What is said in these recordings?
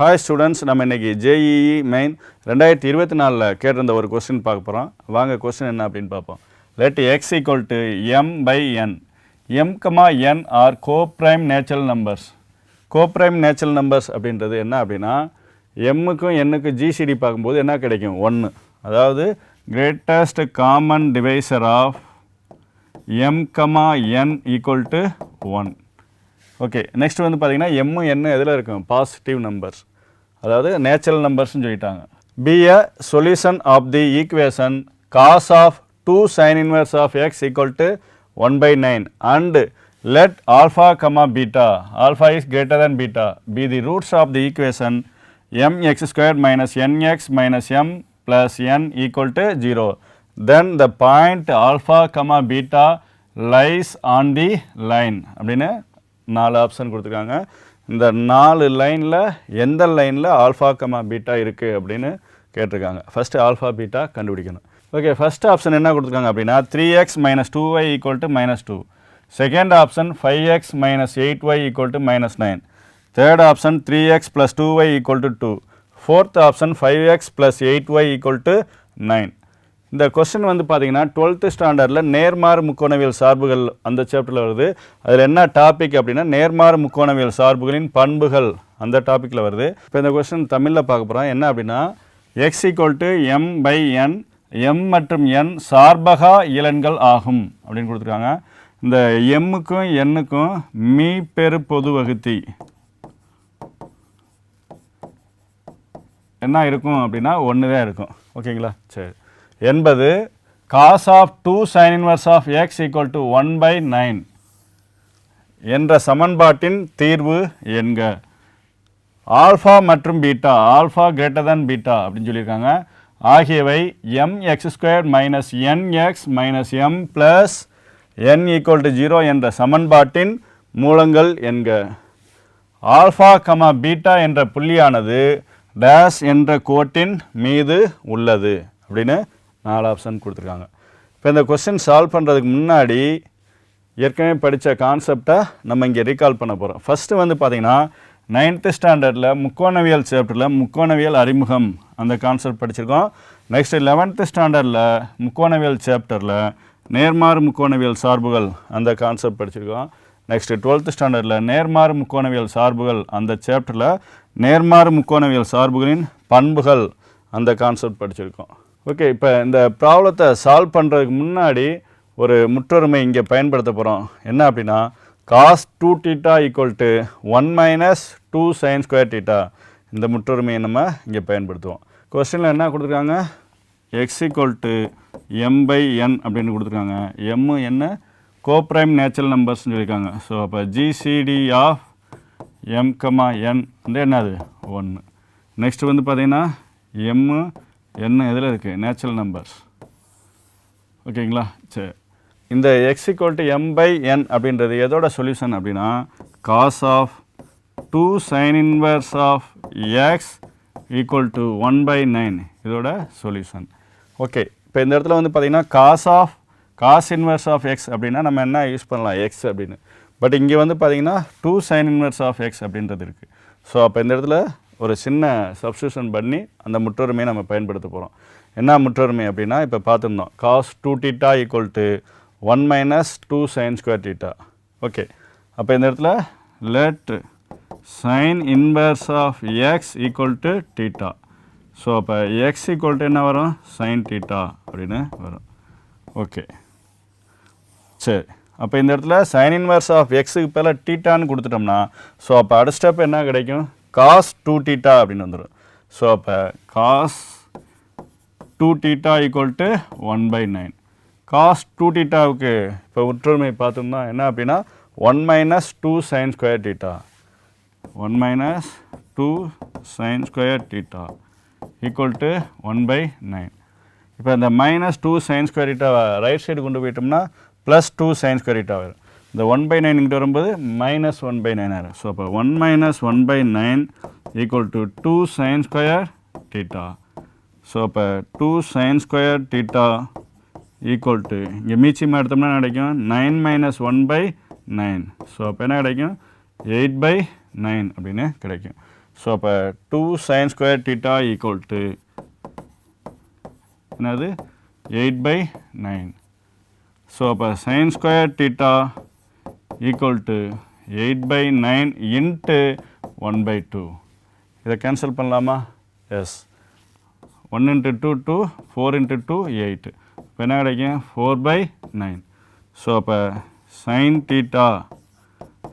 Hi students நம்ம இன்னைக்கு JEE main ரெண்டாயிரத்தி இருபத்தி நாலில் கேட்டிருந்த ஒரு கொஸ்டின் பார்க்க போகிறோம் வாங்க கொஸ்டின் என்ன அப்படின்னு பார்ப்போம். Let x equal to m by n m comma n are coprime natural numbers coprime natural numbers அப்படின்றது என்ன அப்படின்னா எம்முக்கும் எண்ணுக்கும் ஜிசிடி பார்க்கும்போது என்ன கிடைக்கும்? ஒன்று அதாவது greatest common divisor of m comma n equal to one okay next வந்து பார்த்தீங்கன்னா எம்மு என்ன எதில் இருக்கும்? பாசிட்டிவ் நம்பர்ஸ் அதாவது நேச்சுரல் நம்பர்ஸ்னு சொல்லிட்டாங்க. Be a solution of the equation cos of two sine inverse of x equal to one by nine and let alpha comma beta alpha is greater than beta be the roots of the equation m x square minus n x minus m plus n equal to 0 then the point alpha comma beta lies on the line. அப்படின்னு நாலு option கொடுத்துருக்காங்க. இந்த நாலு லைனில் எந்த லைனில் alpha comma beta இருக்குது அப்படின்னு கேட்டிருக்காங்க. ஃபஸ்ட்டு ஆல்ஃபா பீட்டா கண்டுபிடிக்கணும். ஓகே ஃபஸ்ட் ஆப்ஷன் என்ன கொடுத்துருக்காங்க அப்படின்னா three x minus two y equal to minus two second option five x minus eight y equal to minus nine third option three x plus two y equal to two fourth option five x plus eight y equal to nine இந்த question வந்து பார்த்தீங்கன்னா twelfth ஸ்டாண்டர்டில் நேர்மாறு முக்கோணவியல் சார்புகள் அந்த சாப்டரில் வருது. அதில் என்ன டாபிக் அப்படின்னா நேர்மாறு முக்கோணவியல் சார்புகளின் பண்புகள் அந்த டாப்பிக்கில் வருது. இப்போ இந்த கொஸ்டின் தமிழில் பார்க்க போகிறோம் என்ன அப்படின்னா x equal to m by n m மற்றும் என் சார்பகா இலன்கள் ஆகும் அப்படின்னு கொடுத்துருக்காங்க. இந்த எம்முக்கும் எண்ணுக்கும் மீ பெரு பொது வகுத்தி. என்ன இருக்கும் அப்படின்னா ஒன்று தான் இருக்கும். ஓகேங்களா? சரி. என்பது cos of two sine inverse of x equal to one by nine என்ற சமன்பாட்டின் தீர்வு என்க. ஆல்ஃபா மற்றும் beta alpha greater than beta அப்படின்னு சொல்லியிருக்காங்க. ஆகியவை m x square minus n x minus m plus n equal to zero என்ற சமன்பாட்டின் மூலங்கள் என்க. ஆல்ஃபா கமா பீட்டா என்ற புள்ளியானது டேஷ் என்ற கோட்டின் மீது உள்ளது அப்படின்னு நாலு ஆப்ஷன் கொடுத்துருக்காங்க. இப்போ இந்த கொஸ்டின் சால்வ் பண்ணுறதுக்கு முன்னாடி ஏற்கனவே படித்த கான்செப்டை நம்ம இங்கே ரீகால் பண்ண போகிறோம் ஃபஸ்ட்டு வந்து பார்த்திங்கன்னா நைன்த்து ஸ்டாண்டர்டில் முக்கோணவியல் சாப்டரில் முக்கோணவியல் அறிமுகம் அந்த கான்செப்ட் படிச்சிருக்கோம். நெக்ஸ்ட்டு லெவன்த்து ஸ்டாண்டர்டில் முக்கோணவியல் சாப்டரில் நேர்மாறு முக்கோணவியல் சார்புகள் அந்த கான்செப்ட் படிச்சிருக்கோம். நெக்ஸ்ட்டு டுவெல்த்து ஸ்டாண்டர்டில் நேர்மாறு முக்கோணவியல் சார்புகள் அந்த சாப்டரில் நேர்மாறு முக்கோணவியல் சார்புகளின் பண்புகள் அந்த கான்செப்ட் படிச்சிருக்கோம். ஓகே இப்போ இந்த ப்ராப்ளத்தை சால்வ் பண்ணுறதுக்கு முன்னாடி ஒரு முற்றொருமை இங்கே பயன்படுத்த போகிறோம் என்ன அப்படின்னா cos two theta equal to one minus two sine square theta இந்த முற்றொருமையை நம்ம இங்கே பயன்படுத்துவோம். கொஸ்டினில் என்ன கொடுத்துருக்காங்க? X equal to m by n அப்படின்னு கொடுத்துருக்காங்க. எம்மு என்ன? கோப்ரைம் நேச்சுரல் நம்பர்ஸ்னு சொல்லியிருக்காங்க. ஸோ அப்போ GCD of m comma n வந்து என்னது? ஒன்று நெக்ஸ்ட் வந்து பார்த்திங்கன்னா எம்மு என்ன எதில் இருக்குது நேச்சுரல் நம்பர்ஸ் ஓகேங்களா? சரி இந்த x equal to m by n அப்படின்றது எதோட சொல்யூஷன் அப்படின்னா cos of two sine inverse of x equal to one by nine இதோட சொல்யூஷன் ஓகே இப்போ இந்த இடத்துல வந்து பார்த்தீங்கன்னா cos of cos inverse of x அப்படின்னா நம்ம என்ன யூஸ் பண்ணலாம்? எக்ஸ் அப்படின்னு. பட் இங்கே வந்து பார்த்தீங்கன்னா two sine inverse of x அப்படின்றது இருக்குது ஸோ அப்போ இந்த இடத்துல ஒரு சின்ன சப்ஸ்டியூஷன் பண்ணி அந்த முற்றொருமையை நம்ம பயன்படுத்த போகிறோம் என்ன முற்றொருமை அப்படின்னா இப்போ பார்த்துருந்தோம் cos two theta equal to one minus two sine square theta okay அப்போ இந்த இடத்துல let sine inverse of x equal to theta so அப்போ எக்ஸ் ஈக்குவல் டு என்ன வரும்? சைன் டீட்டா அப்படின்னு வரும். ஓகே சரி. அப்போ இந்த இடத்துல சைன் இன்வர்ஸ் ஆஃப் எக்ஸுக்கு பேர டீட்டான்னு கொடுத்துட்டோம்னா ஸோ அப்போ அடுத்த ஸ்டெப் என்ன கிடைக்கும்? காஸ் டூ டீட்டா அப்படின்னு வந்துடும் ஸோ அப்போ cos two theta equal to one by nine cos two டீட்டாவுக்கு இப்போ ஒற்றுமை பார்த்தோம்னா என்ன அப்படின்னா one minus two sine square theta one minus two sine square theta equal to one by nine இப்போ இந்த மைனஸ் டூ சைன் ஸ்கொயர் டீட்டாவை right side கொண்டு போயிட்டோம்னா plus two sine square theta வரும். இந்த ஒன் பை நைன் இங்கிட்ட வரும்போது minus one by nine ஆயிரும். ஸோ அப்போ one minus one by nine equal to two sine square theta so அப்போ two sine square theta equal to இங்கே மீச்சியமாக எடுத்தோம்னா என்ன கிடைக்கும்? Nine minus one by nine so அப்போ என்ன கிடைக்கும்? எயிட் பை நைன் அப்படின்னு கிடைக்கும். ஸோ அப்போ two sine square theta equal to என்னது? எயிட் பை நைன் ஸோ அப்போ sine square theta equal to eight by nine into one by two இதை cancel பண்ணலாமா? Yes one into two two four into two eight இப்போ என்ன கிடைக்கும்? Four by nine so அப்போ sine theta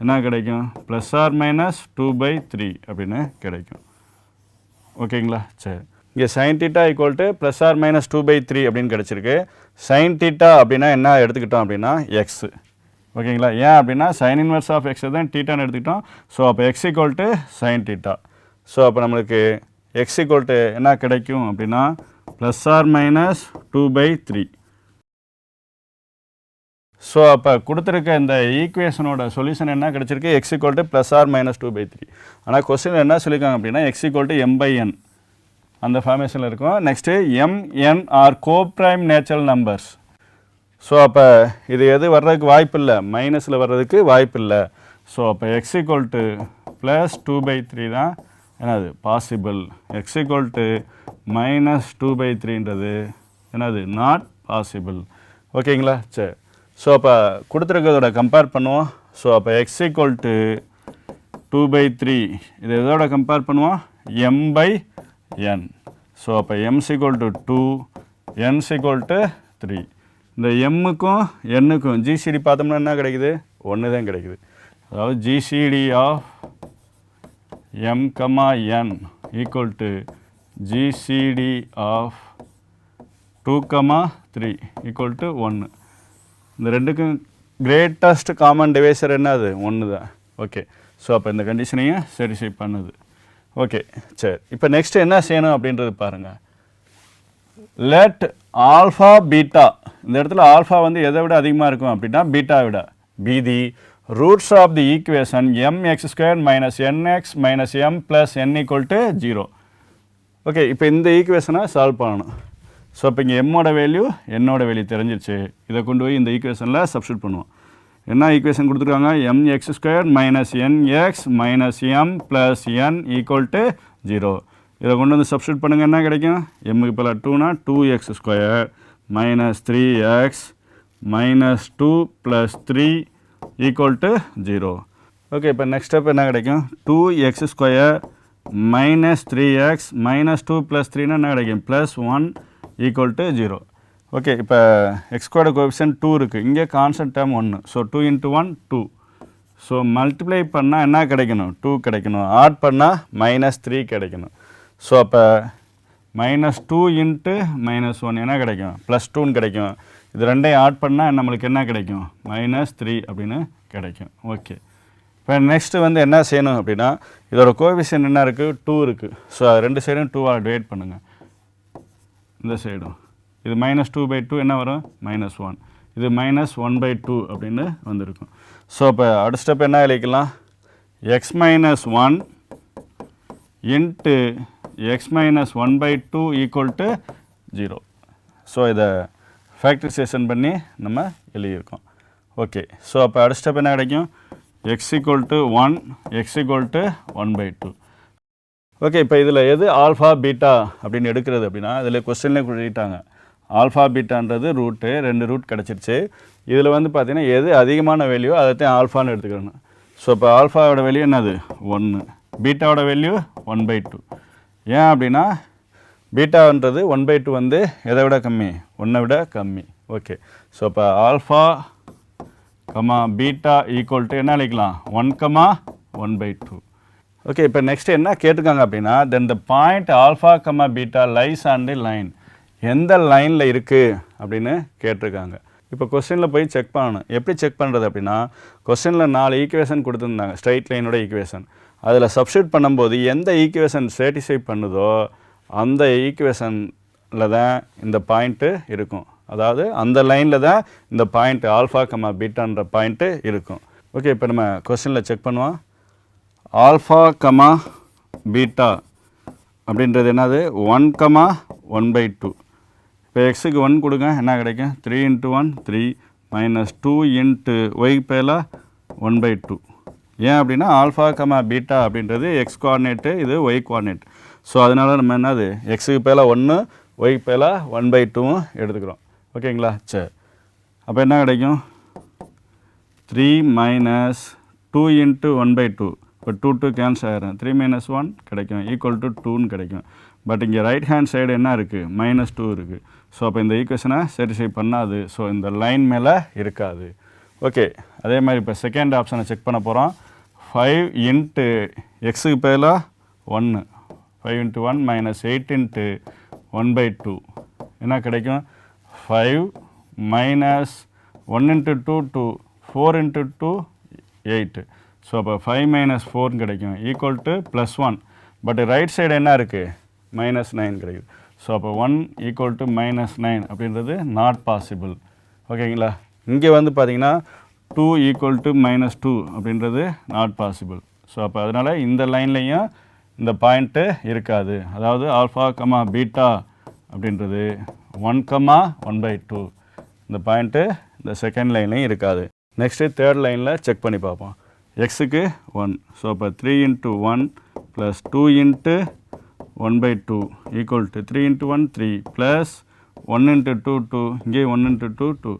என்ன கிடைக்கும்? Plus or minus two by three அப்படின்னு கிடைக்கும். ஓகேங்களா சரி. இங்கே sine theta equal to plus or minus two by three அப்படின்னு கிடச்சிருக்கு. சைன் டீட்டா அப்படின்னா என்ன? எடுத்துக்கிட்டோம் அப்படின்னா எக்ஸு ஓகேங்களா? ஏன் அப்படின்னா சைன் இன்வெர்ஸ் ஆஃப் எக்ஸ் தான் டீட்டான்னு எடுத்துக்கிட்டோம். ஸோ அப்போ x equal to sine theta so அப்போ நம்மளுக்கு எக்ஸ் ஈக்குவல் டு என்ன கிடைக்கும் அப்படின்னா plus or minus two by three so அப்போ கொடுத்துருக்க இந்த ஈக்குவேஷனோட சொல்யூஷன் என்ன கிடச்சிருக்கு? X equal to plus or minus two by three ஆனால் கொஸ்டின் என்ன சொல்லியிருக்காங்க அப்படின்னா x equal to m by n அந்த ஃபார்மேஷனில் இருக்கும். Next m n are coprime natural numbers so அப்போ இது எது வர்றதுக்கு வாய்ப்பு இல்லை மைனஸில் வர்றதுக்கு வாய்ப்பு இல்லை ஸோ அப்போ X equal to plus two by three தான் என்னது? Possible X equal to minus two by த்ரீன்றது என்னது? நாட் பாசிபிள் ஓகேங்களா? சரி. ஸோ அப்போ கொடுத்துருக்கிறதோட கம்பேர் பண்ணுவோம். ஸோ அப்போ X equal to two by three இது எதோட கம்பேர் பண்ணுவோம்? எம் பை என் ஸோ அப்போ M equal to two N equal to three இந்த எம்முக்கும் எண்ணுக்கும் ஜிசிடி பார்த்தோம்னா என்ன கிடைக்குது? ஒன்று தான் கிடைக்குது. அதாவது GCD of m comma n equal to GCD of two comma three equal to ஒன்று இந்த ரெண்டுக்கும் கிரேட்டஸ்ட் காமன் டிவைசர் என்ன அது? ஒன்று தான் ஓகே ஸோ அப்போ இந்த கண்டிஷனையும் சரி பண்ணுது. ஓகே சரி. இப்போ நெக்ஸ்ட் என்ன செய்யணும் அப்படின்றது பாருங்கள் லெட் ஆல்ஃபா பீட்டா இந்த இடத்துல ஆல்ஃபா வந்து எதை விட அதிகமாக இருக்கும் அப்படின்னா பீட்டா விட. Be the roots of the equation m x square minus n x minus m plus n equal to zero okay இப்போ இந்த ஈக்குவேஷனை சால்வ் பண்ணணும். ஸோ இப்போ இங்கே எம்மோட வேல்யூ என்னோட வேல்யூ தெரிஞ்சிருச்சு. இதை கொண்டு போய் இந்த ஈக்குவேஷனில் சப்ஸ்டியூட் பண்ணுவோம். என்ன ஈக்குவேஷன் கொடுத்துருக்காங்க? M x square minus n x minus m plus n equal to zero இதை கொண்டு வந்து சப்ஸ்டியூட் பண்ணுங்கள் என்ன கிடைக்கும்? எம்முக்கு இப்போ டூனா two x square minus three x minus two plus three equal to zero okay இப்போ நெக்ஸ்ட் ஸ்டெப் என்ன கிடைக்கும்? Two x square minus three x minus two plus த்ரீனா என்ன கிடைக்கும்? Plus one equal to zero okay இப்போ எக்ஸ்கோட coefficient two இருக்குது இங்கே constant term ஒன்று so two into one two so multiply பண்ணால் என்ன கிடைக்கணும்? டூ கிடைக்கணும். ஆட் பண்ணால் மைனஸ் த்ரீ கிடைக்கணும். ஸோ அப்போ minus two into minus one என்ன கிடைக்கும்? ப்ளஸ் டூன்னு கிடைக்கும். இது ரெண்டையும் ஆட் பண்ணால் நம்மளுக்கு என்ன கிடைக்கும்? மைனஸ் த்ரீ அப்படின்னு கிடைக்கும். ஓகே இப்போ நெக்ஸ்ட்டு வந்து என்ன செய்யணும் அப்படின்னா இதோட கோவிஷன் என்ன இருக்குது டூ இருக்குது ஸோ அது ரெண்டு சைடும் டூவாக டிவைட் பண்ணுங்கள் இந்த சைடும் இது மைனஸ் டூ பை டூ என்ன வரும்? மைனஸ் ஒன் இது மைனஸ் ஒன் பை டூ அப்படின்னு வந்திருக்கும். ஸோ இப்போ அடுத்த ஸ்டெப் என்ன எழுதிக்கலாம்? X minus one into x minus one by two equal to zero so இதை ஃபேக்டரைசேஷன் பண்ணி நம்ம எழுதியிருக்கோம். ஓகே ஸோ அப்போ அடுத்த ஸ்டெப் என்ன கிடைக்கும்? X equal to one x equal to one by two okay இப்போ இதில் எது ஆல்ஃபா பீட்டா அப்படின்னு எடுக்கிறது அப்படின்னா இதில் கொஸ்டின்லேயே கொடுத்துட்டாங்க ஆல்ஃபா பீட்டான்றது ரூட்டு ரெண்டு ரூட் கிடச்சிருச்சு. இதில் வந்து பார்த்திங்கன்னா எது அதிகமான வேல்யூ அதைத்தான் ஆல்ஃபான்னு எடுத்துக்கணும். ஸோ இப்போ ஆல்ஃபாவோட வேல்யூ என்னது? ஒன்று பீட்டாவோட வேல்யூ ஒன் பை டூ ஏன் அப்படின்னா பீட்டான்றது ஒன் பை டூ வந்து எதை விட கம்மி? ஒன்றை விட கம்மி. ஓகே. ஸோ இப்போ alpha comma beta equal to என்ன அழைக்கலாம்? One comma one by two. Okay இப்போ நெக்ஸ்ட் என்ன கேட்டிருக்காங்க அப்படின்னா then the point alpha comma beta lies on the line எந்த லைனில் இருக்குது அப்படின்னு கேட்டிருக்காங்க. இப்போ கொஸ்டினில் போய் செக் பண்ணணும். எப்படி செக் பண்ணுறது அப்படின்னா கொஸ்டினில் நாலு ஈக்குவேஷன் கொடுத்துருந்தாங்க. ஸ்ட்ரைட் லைனோட ஈக்குவேஷன் அதில் சப்ஸ்டியூட் பண்ணும்போது எந்த ஈக்குவேஷன் சேட்டிஸ்ஃபை பண்ணுதோ அந்த ஈக்குவேஷனில் தான் இந்த பாயிண்ட்டு இருக்கும். அதாவது அந்த லைனில் தான் இந்த பாயிண்ட் ஆல்ஃபா கமா பீட்டான்ற பாயிண்ட்டு இருக்கும். ஓகே இப்போ நம்ம கொஸ்டினில் செக் பண்ணுவோம். ஆல்ஃபா கமா பீட்டா அப்படின்றது என்னது? One comma one by two இப்போ எக்ஸுக்கு ஒன் கொடுங்க என்ன கிடைக்கும்? Three into one three minus two into Y பேல ஒன் பை டூ ஏன் அப்படின்னா ஆல்ஃபா கமா பீட்டா அப்படின்றது எக்ஸ் கோஆர்டினேட்டு இது ஒய் கோஆர்டினேட் ஸோ அதனால நம்ம என்னது? எக்ஸுக்கு பேலாக ஒன்று ஒய்க்கு பேலாக ஒன் பை டூவும் எடுத்துக்கிறோம். ஓகேங்களா? சரி. அப்போ என்ன கிடைக்கும்? Three minus two into one by two இப்போ டூ டூ கேன்சல் ஆகிறேன் த்ரீ மைனஸ் ஒன் கிடைக்கும். ஈக்குவல் டு டூன்னு கிடைக்கும். பட் இங்கே ரைட் ஹேண்ட் சைடு என்ன இருக்குது மைனஸ் டூ இருக்குது ஸோ அப்போ இந்த ஈக்குவேஷனை சாட்டிஸ்ஃபை பண்ணாது. ஸோ இந்த லைன் மேலே இருக்காது. ஓகே அதே மாதிரி இப்போ செகண்ட் ஆப்ஷனை செக் பண்ண போகிறோம் ஃபைவ் இன்ட்டு எக்ஸுக்கு பதிலாக ஒன்று five into one minus eight into one by two என்ன கிடைக்கும்? Five minus one into two two four into two eight so அப்போ ஃபைவ் மைனஸ் ஃபோர்னு கிடைக்கும். Equal to plus one but right side என்ன இருக்குது மைனஸ் நைன் கிடைக்குது. So அப்போ one equal to minus nine அப்படின்றது நாட் பாசிபிள் ஓகேங்களா இங்கே வந்து பார்த்தீங்கன்னா two equal to minus two அப்படின்றது நாட் பாசிபிள் ஸோ அப்போ அதனால் இந்த லைன்லேயும் இந்த பாயிண்ட்டு இருக்காது. அதாவது ஆல்ஃபா கமா பீட்டா அப்படின்றது one comma one by two இந்த பாயிண்ட்டு இந்த செகண்ட் லைன்லையும் இருக்காது. நெக்ஸ்ட்டு தேர்ட் லைனில் செக் பண்ணி பார்ப்போம். எக்ஸுக்கு ஒன் ஸோ அப்போ three into one plus two into one by two equal to three into one three plus one into two two இங்கே one into two two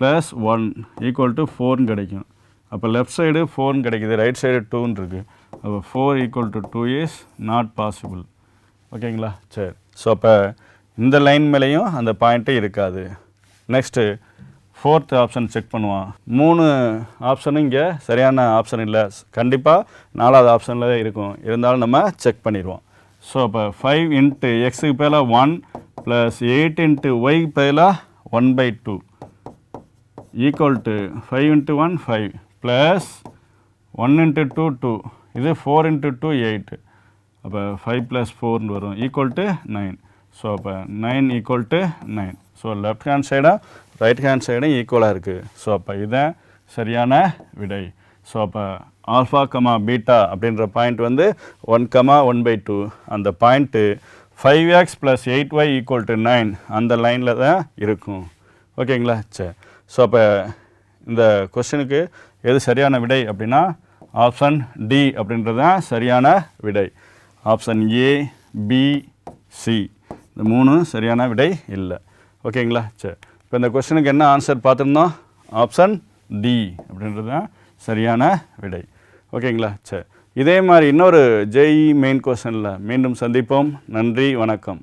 plus one equal to ஃபோர்னு கிடைக்கும். அப்போ left side ஃபோர்னு கிடைக்கிது right side டூன்னு இருக்குது அப்போ four equal to two is not possible ஓகேங்களா சரி. ஸோ அப்போ இந்த லைன் மேலேயும் அந்த பாயிண்ட்டே இருக்காது. நெக்ஸ்ட்டு ஃபோர்த் ஆப்ஷன் செக் பண்ணுவான் மூணு ஆப்ஷனும் இங்கே சரியான ஆப்ஷன் இல்லை. கண்டிப்பாக நாலாவது ஆப்ஷனில் தான் இருக்கும். இருந்தாலும் நம்ம செக் பண்ணிடுவோம். ஸோ அப்போ ஃபைவ் இன்ட்டு எக்ஸுக்கு பதிலாக ஒன் ப்ளஸ் எயிட் இன்ட்டு ஒய்க்கு பதிலாக one by two equal to five into one five plus one into two two இது ஃபோர் இன்ட்டு டூ எயிட் அப்போ ஃபைவ் ப்ளஸ் ஃபோர்னு வரும். ஈக்குவல் டு நைன் ஸோ அப்போ nine equal to nine so left hand சைடும் right hand சைடும் ஈக்குவலாக இருக்குது so அப்போ இதுதான் சரியான விடை. ஸோ அப்போ ஆல்ஃபா கமா பீட்டா அப்படின்ற பாயிண்ட் வந்து one comma one by two அந்த point five X plus eight Y equal to nine அந்த லைனில் தான் இருக்கும். ஓகேங்களா சரி. ஸோ அப்போ இந்த கொஸ்டினுக்கு எது சரியான விடை அப்படின்னா ஆப்ஷன் டி அப்படின்றது தான் சரியான விடை. ஆப்ஷன் ஏ பி சி இந்த மூணு சரியான விடை இல்லை. ஓகேங்களா சரி. இப்போ இந்த கொஸ்டினுக்கு என்ன ஆன்சர் பார்த்துருந்தோம்? ஆப்ஷன் டி அப்படின்றது தான் சரியான விடை. ஓகேங்களா சரி. இதே மாதிரி இன்னொரு ஜெய் மெயின் கொஸ்டனில் மீண்டும் சந்திப்போம். நன்றி வணக்கம்.